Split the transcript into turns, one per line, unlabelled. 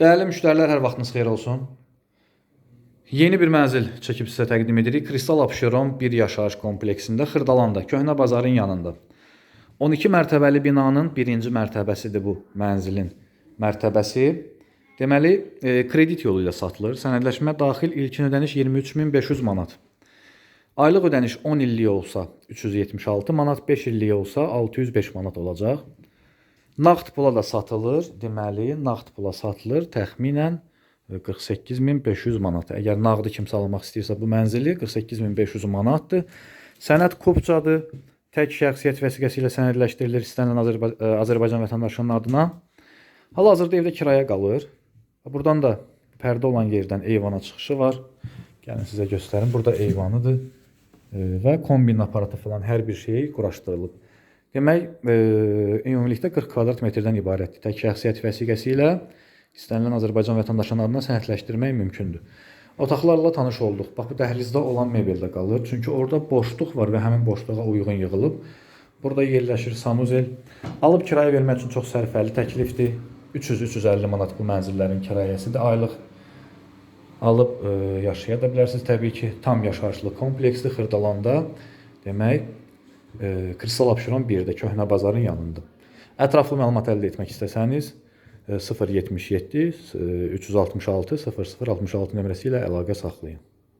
Dəyərli müştərilər, hər vaxtınız xeyir olsun. Yeni bir mənzil çəkib sizə təqdim edirik. Kristal Abşeron bir yaşayış kompleksində Xırdalanda, Köhnə bazarın yanında. 12 mərtəbəli binanın birinci mərtəbəsidir bu mənzilin mərtəbəsi. Deməli, e, kredit yolu ilə satılır. Sənədləşmə daxil ilkin ödəniş 23500 manat. Aylıq ödəniş 10 illik olsa 376 manat, 5 illik olsa 605 manat olacaq. Nağd pula da satılır. Deməli, nağd pula satılır təxminən e, 48500 manat. Əgər nağdı kimsə almaq istəyirsə bu mənzili 48500 manatdır. Sənəd kopçadır. Tək şəxsiyyət vəsiqəsi ilə sənədləşdirilir istənilən Azərba ə, Azərbaycan vətəndaşının adına. Hal-hazırda evdə kiraya qalır. Buradan da pərdə olan yerdən eyvana çıxışı var. Gəlin sizə göstərim. Burada eyvanıdır e, və kombin aparatı falan hər bir şey quraşdırılıb. Demək, e, ümumilikdə 40 kvadrat metrdən ibarətdir. Tək şəxsiyyət vəsiqəsi ilə istənilən Azərbaycan vətəndaşının adına sənədləşdirmək mümkündür. Otaqlarla tanış olduq. Bax bu dəhlizdə olan mebeldə qalır. Çünki orada boşluq var və həmin boşluğa uyğun yığılıb. Burada yerləşir sanuzel. Alıb kirayə vermək üçün çox sərfəli təklifdir. 300-350 manat bu mənzillərin kirayəsidir. Aylıq alıb e, yaşaya da bilərsiniz. Təbii ki, tam yaşayışlı kompleksdir Xırdalanda. Demək, e, Kristal Abşeron 1-də Köhnə bazarın yanında. Ətraflı məlumat əldə etmək istəsəniz e, 077 e, 366 0066 nömrəsi ilə əlaqə saxlayın.